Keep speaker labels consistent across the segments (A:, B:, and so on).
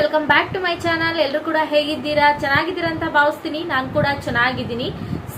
A: Welcome back to my channel ಎಲ್ಲರೂ ಕೂಡ ಹೇಗಿದ್ದೀರಾ? ಚೆನ್ನಾಗಿದ್ದೀರಾ ಅಂತ ಭಾವಿಸ್ತೀನಿ. ನಾನು ಕೂಡ ಚೆನ್ನಾಗಿದ್ದೀನಿ.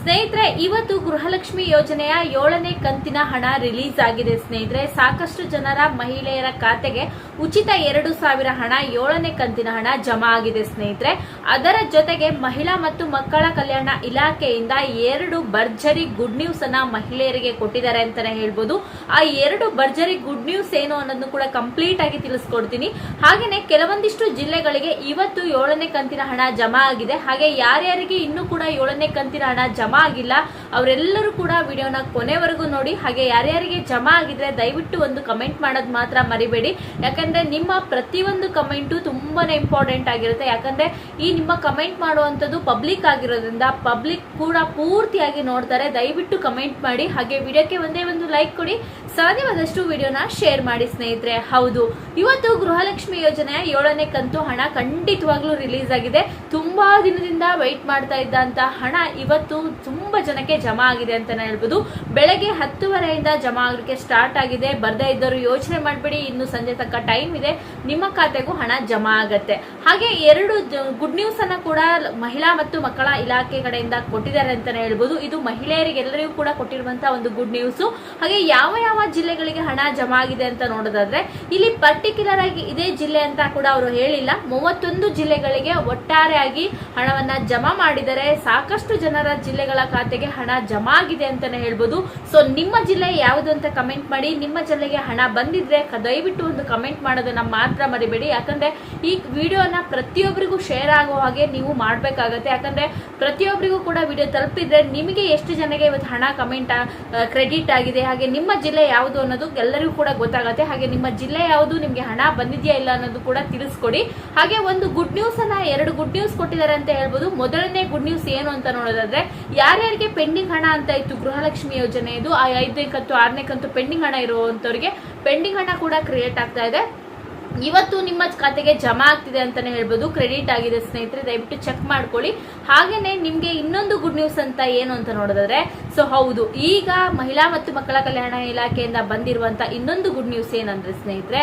A: ಸ್ನೇಹಿತರೆ, ಇವತ್ತು ಗೃಹಲಕ್ಷ್ಮಿ ಯೋಜನೆಯ ಏಳನೇ ಕಂತಿನ ಹಣ ರಿಲೀಸ್ ಆಗಿದೆ ಸ್ನೇಹಿತರೆ. ಸಾಕಷ್ಟು ಜನರ, ಮಹಿಳೆಯರ ಖಾತೆಗೆ ಉಚಿತ ಎರಡು ಸಾವಿರ ಹಣ, ಏಳನೇ ಕಂತಿನ ಹಣ ಜಮಾ ಆಗಿದೆ ಸ್ನೇಹಿತರೆ. ಅದರ ಜೊತೆಗೆ ಮಹಿಳಾ ಮತ್ತು ಮಕ್ಕಳ ಕಲ್ಯಾಣ ಇಲಾಖೆಯಿಂದ ಎರಡು ಭರ್ಜರಿ ಗುಡ್ ನ್ಯೂಸ್ ಅನ್ನ ಮಹಿಳೆಯರಿಗೆ ಕೊಟ್ಟಿದ್ದಾರೆ ಅಂತಾನೆ ಹೇಳ್ಬೋದು. ಆ ಎರಡು ಭರ್ಜರಿ ಗುಡ್ ನ್ಯೂಸ್ ಏನು ಅನ್ನೋದನ್ನು ಕೂಡ ಕಂಪ್ಲೀಟ್ ಆಗಿ ತಿಳಿಸ್ಕೊಡ್ತೀನಿ. ಹಾಗೇನೆ ಕೆಲವೊಂದಿಷ್ಟು ಜಿಲ್ಲೆಗಳಿಗೆ ಇವತ್ತು ಏಳನೇ ಕಂತಿನ ಹಣ ಜಮಾ ಆಗಿದೆ. ಹಾಗೆ ಯಾರ್ಯಾರಿಗೆ ಇನ್ನೂ ಕೂಡ ಏಳನೇ ಕಂತಿನ ಹಣ ಜಮಾ ಆಗಿಲ್ಲ. ಅವರೆಲ್ಲರೂ ಕೂಡ ವಿಡಿಯೋನ ಕೊನೆವರೆಗೂ ನೋಡಿ. ಹಾಗೆ ಯಾರ್ಯಾರಿಗೆ ಜಮಾ ಆಗಿದ್ರೆ ದಯವಿಟ್ಟು ಒಂದು ಕಮೆಂಟ್ ಮಾಡೋದು ಮಾತ್ರ ಮರಿಬೇಡಿ. ಯಾಕಂದ್ರೆ ನಿಮ್ಮ ಪ್ರತಿಯೊಂದು ಕಮೆಂಟು ತುಂಬಾ ಇಂಪಾರ್ಟೆಂಟ್ ಆಗಿರುತ್ತೆ. ಯಾಕಂದ್ರೆ ಈ ನಿಮ್ಮ ಕಮೆಂಟ್ ಮಾಡುವಂಥದ್ದು ಪಬ್ಲಿಕ್ ಆಗಿರೋದ್ರಿಂದ ಪಬ್ಲಿಕ್ ಕೂಡ ಪೂರ್ತಿಯಾಗಿ ನೋಡ್ತಾರೆ. ದಯವಿಟ್ಟು ಕಮೆಂಟ್ ಮಾಡಿ. ಹಾಗೆ ವಿಡಿಯೋಕ್ಕೆ ಒಂದೇ ಒಂದು ಲೈಕ್ ಕೊಡಿ. ಸಾಧ್ಯವಾದಷ್ಟು ವಿಡಿಯೋನ ಶೇರ್ ಮಾಡಿ ಸ್ನೇಹಿತರೆ. ಹೌದು. ಇವತ್ತು ಗೃಹಲಕ್ಷ್ಮಿ ಯೋಜನೆಯ ಏಳನೇ ಕಂತು ಹಣ ಖಂಡಿತವಾಗ್ಲೂ ರಿಲೀಸ್ ಆಗಿದೆ. ತುಂಬಾ ದಿನದಿಂದ ವೆಯ್ಟ್ ಮಾಡ್ತಾ ಇದ್ದಂತ ಹಣ ಇವತ್ತು ತುಂಬಾ ಜನಕ್ಕೆ ಜಮಾ ಆಗಿದೆ ಅಂತ ಹೇಳ್ಬೋದು. ಬೆಳಗ್ಗೆ ಹತ್ತುವರೆಯಿಂದ ಜಮಾ ಆಗಲಿಕ್ಕೆ ಸ್ಟಾರ್ಟ್ ಆಗಿದೆ. ಬರ್ದೇ ಇದ್ದವರು ಯೋಚನೆ ಮಾಡಬೇಡಿ. ಇನ್ನು ಸಂಜೆ ತಕ್ಕ ಟೈಮ್ ಇದೆ. ನಿಮ್ಮ ಖಾತೆಗೂ ಹಣ ಜಮಾ ಆಗತ್ತೆ. ಹಾಗೆ ಎರಡು ಗುಡ್ ನ್ಯೂಸ್ ಅನ್ನ ಕೂಡ ಮಹಿಳಾ ಮತ್ತು ಮಕ್ಕಳ ಇಲಾಖೆ ಕಡೆಯಿಂದ ಕೊಟ್ಟಿದ್ದಾರೆ ಅಂತ ಹೇಳ್ಬೋದು. ಇದು ಮಹಿಳೆಯರಿಗೆಲ್ಲರಿಗೂ ಕೂಡ ಕೊಟ್ಟಿರುವಂತಹ ಒಂದು ಗುಡ್ ನ್ಯೂಸ್ ಹಾಗೆ ಯಾವ ಯಾವ ಜಿಲ್ಲೆಗಳಿಗೆ ಹಣ ಜಮಾ ಆಗಿದೆ ಅಂತ ನೋಡೋದಾದ್ರೆ, ಇಲ್ಲಿ ಪರ್ಟಿಕ್ಯುಲರ್ ಆಗಿ ಇದೇ ಜಿಲ್ಲೆ ಅಂತ ಕೂಡ ಅವರು ಹೇಳಿಲ್ಲ. ಮೂವತ್ತೊಂದು ಜಿಲ್ಲೆಗಳಿಗೆ ಒಟ್ಟಾರೆಯಾಗಿ ಹಣವನ್ನ ಜಮಾ ಮಾಡಿದರೆ ಸಾಕಷ್ಟು ಜನರ ಜಿಲ್ಲೆಗಳ ಖಾತೆಗೆ ಹಣ ಜಮಾ ಆಗಿದೆ ಅಂತಾನೆ ಹೇಳ್ಬೋದು. ಸೊ ನಿಮ್ಮ ಜಿಲ್ಲೆ ಯಾವುದು ಅಂತ ಕಮೆಂಟ್ ಮಾಡಿ, ನಿಮ್ಮ ಜಿಲ್ಲೆಗೆ ಹಣ ಬಂದಿದ್ರೆ ದಯವಿಟ್ಟು ಒಂದು ಕಮೆಂಟ್ ಮಾಡೋದನ್ನ ಮಾತ್ರ ಮರಿಬೇಡಿ. ಯಾಕಂದ್ರೆ ಈ ವಿಡಿಯೋನ ಪ್ರತಿಯೊಬ್ಬರಿಗೂ ಶೇರ್ ಆಗೋ ಹಾಗೆ ನೀವು ಮಾಡಬೇಕಾಗತ್ತೆ. ಯಾಕಂದ್ರೆ ಪ್ರತಿಯೊಬ್ಬರಿಗೂ ಕೂಡ ವಿಡಿಯೋ ತಲುಪಿದ್ರೆ ನಿಮಗೆ ಎಷ್ಟು ಜನಗೆ ಇವತ್ತು ಹಣ ಕಮೆಂಟ್ ಕ್ರೆಡಿಟ್ ಆಗಿದೆ, ಹಾಗೆ ನಿಮ್ಮ ಜಿಲ್ಲೆ ಯಾವುದು ಅನ್ನೋದು ಎಲ್ಲರಿಗೂ ಕೂಡ ಗೊತ್ತಾಗುತ್ತೆ. ಹಾಗೆ ನಿಮ್ಮ ಜಿಲ್ಲೆ ಯಾವುದು, ನಿಮಗೆ ಹಣ ಬಂದಿದೆಯಾ ಇಲ್ಲ ಅನ್ನೋದು ಕೂಡ ತಿಳಿಸ್ಕೊಡಿ. ಹಾಗೆ ಒಂದು ಗುಡ್ ನ್ಯೂಸ್ ಅನ್ನ ಎರಡು ಗುಡ್ ನ್ಯೂಸ್ ಕೊಟ್ಟಿದ್ದಾರೆ ಅಂತ ಹೇಳ್ಬೋದು. ಮೊದಲನೇ ಗುಡ್ ನ್ಯೂಸ್ ಏನು ಅಂತ ನೋಡೋದಾದ್ರೆ ಯಾರ್ಯಾರಿಗೆ ಪೆಂಡಿಂಗ್ ಹಣ ಅಂತ ಇತ್ತು ಗೃಹಲಕ್ಷ್ಮಿ ಯೋಜನೆ ಇದು ಆ ಐದನೇ ಕಂತು, ಆರನೇ ಕಂತು ಪೆಂಡಿಂಗ್ ಹಣ ಇರುವಂತವ್ರಿಗೆ ಪೆಂಡಿಂಗ್ ಹಣ ಕೂಡ ಕ್ರಿಯೇಟ್ ಆಗ್ತಾ ಇದೆ. ಇವತ್ತು ನಿಮ್ಮ ಖಾತೆಗೆ ಜಮಾ ಆಗ್ತಿದೆ ಅಂತಾನೆ ಹೇಳ್ಬೋದು. ಕ್ರೆಡಿಟ್ ಆಗಿದೆ ಸ್ನೇಹಿತರೆ, ದಯವಿಟ್ಟು ಚೆಕ್ ಮಾಡ್ಕೊಳ್ಳಿ. ಹಾಗೇನೆ ನಿಮಗೆ ಇನ್ನೊಂದು ಗುಡ್ ನ್ಯೂಸ್ ಅಂತ ಏನು ಅಂತ ನೋಡಿದ್ರೆ ಸೊ ಹೌದು. ಈಗ ಮಹಿಳಾ ಮತ್ತು ಮಕ್ಕಳ ಕಲ್ಯಾಣ ಇಲಾಖೆಯಿಂದ ಬಂದಿರುವಂತ ಇನ್ನೊಂದು ಗುಡ್ ನ್ಯೂಸ್ ಏನಂದ್ರೆ ಸ್ನೇಹಿತರೆ,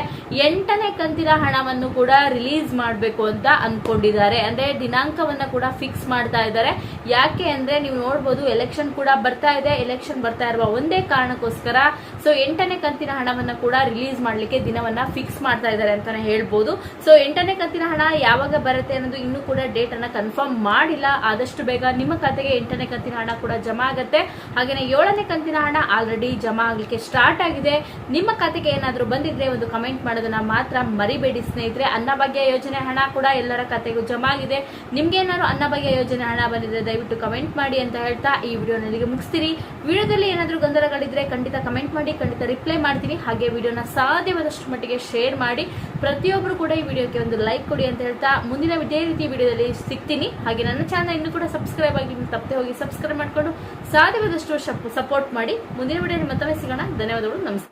A: ಎಂಟನೇ ಕಂತಿನ ಹಣವನ್ನು ಕೂಡ ರಿಲೀಸ್ ಮಾಡಬೇಕು ಅಂತ ಅನ್ಕೊಂಡಿದ್ದಾರೆ. ಅಂದ್ರೆ ದಿನಾಂಕವನ್ನ ಕೂಡ ಫಿಕ್ಸ್ ಮಾಡ್ತಾ ಇದ್ದಾರೆ. ಯಾಕೆ ಅಂದ್ರೆ ನೀವು ನೋಡ್ಬೋದು ಎಲೆಕ್ಷನ್ ಕೂಡ ಬರ್ತಾ ಇದೆ. ಎಲೆಕ್ಷನ್ ಬರ್ತಾ ಇರುವ ಒಂದೇ ಕಾರಣಕ್ಕೋಸ್ಕರ ಸೊ ಎಂಟನೇ ಕಂತಿನ ಹಣವನ್ನ ಕೂಡ ರಿಲೀಸ್ ಮಾಡ್ಲಿಕ್ಕೆ ದಿನವನ್ನ ಫಿಕ್ಸ್ ಮಾಡ್ತಾ ಇದ್ದಾರೆ ಅಂತಾನೆ ಹೇಳ್ಬೋದು. ಸೊ ಎಂಟನೇ ಕಂತಿನ ಹಣ ಯಾವಾಗ ಬರುತ್ತೆ ಅನ್ನೋದು ಇನ್ನೂ ಕೂಡ ಡೇಟ್ ಅನ್ನ ಕನ್ಫರ್ಮ್ ಮಾಡಿಲ್ಲ. ಆದಷ್ಟು ಬೇಗ ನಿಮ್ಮ ಖಾತೆಗೆ ಎಂಟನೇ ಕಂತಿನ ಹಣ ಕೂಡ ಜಮಾ ಆಗುತ್ತೆ. ಹಾಗೇನೆ ಏಳನೇ ಕಂತಿನ ಹಣ ಆಲ್ರೆಡಿ ಜಮಾ ಆಗ್ಲಿಕ್ಕೆ ಸ್ಟಾರ್ಟ್ ಆಗಿದೆ. ನಿಮ್ಮ ಖಾತೆಗೆ ಏನಾದರೂ ಬಂದಿದ್ರೆ ಒಂದು ಕಮೆಂಟ್ ಮಾಡೋದನ್ನ ಮಾತ್ರ ಮರಿಬೇಡಿ ಸ್ನೇಹಿತರೆ. ಅನ್ನಭಾಗ್ಯ ಯೋಜನೆ ಹಣ ಕೂಡ ಎಲ್ಲರ ಖಾತೆಗೂ ಜಮಾ ಆಗಿದೆ. ನಿಮ್ಗೆ ಏನಾದ್ರು ಅನ್ನಭಾಗ್ಯ ಯೋಜನೆ ಹಣ ಬಂದಿದ್ರೆ ದಯವಿಟ್ಟು ಕಮೆಂಟ್ ಮಾಡಿ ಅಂತ ಹೇಳ್ತಾ ಈ ವಿಡಿಯೋನಲ್ಲಿಗೆ ಮುಗಿಸ್ತೀರಿ ವಿಡಿಯೋದಲ್ಲಿ ಏನಾದರೂ ಗೊಂದಲಗಳಿದ್ರೆ ಖಂಡಿತ ಕಮೆಂಟ್ ಮಾಡಿ, ಖಂಡಿತ ರಿಪ್ಲೈ ಮಾಡ್ತೀನಿ. ಹಾಗೆ ವಿಡಿಯೋನ ಸಾಧ್ಯವಾದಷ್ಟು ಮಟ್ಟಿಗೆ ಶೇರ್ ಮಾಡಿ. ಪ್ರತಿಯೊಬ್ಬರು ಕೂಡ ಈ ವಿಡಿಯೋಕ್ಕೆ ಒಂದು ಲೈಕ್ ಕೊಡಿ ಅಂತ ಹೇಳ್ತಾ ಮುಂದಿನ ಇದೇ ರೀತಿ ವಿಡಿಯೋದಲ್ಲಿ ಸಿಗ್ತೀನಿ. ಹಾಗೆ ನನ್ನ ಚಾನಲ್ ಇನ್ನೂ ಕೂಡ ಸಬ್ಸ್ಕ್ರೈಬ್ ಆಗಿ ತಪ್ಪದೆ ಹೋಗಿ ಸಬ್ಸ್ಕ್ರೈಬ್ ಮಾಡಿಕೊಂಡು ಸಾಧ್ಯವಾದಷ್ಟು ಸಪೋರ್ಟ್ ಮಾಡಿ. ಮುಂದಿನ ವಿಡಿಯೋ ಮತ್ತೊಮ್ಮೆ ಸಿಗೋಣ. ಧನ್ಯವಾದಗಳು. ನಮಸ್ಕಾರ.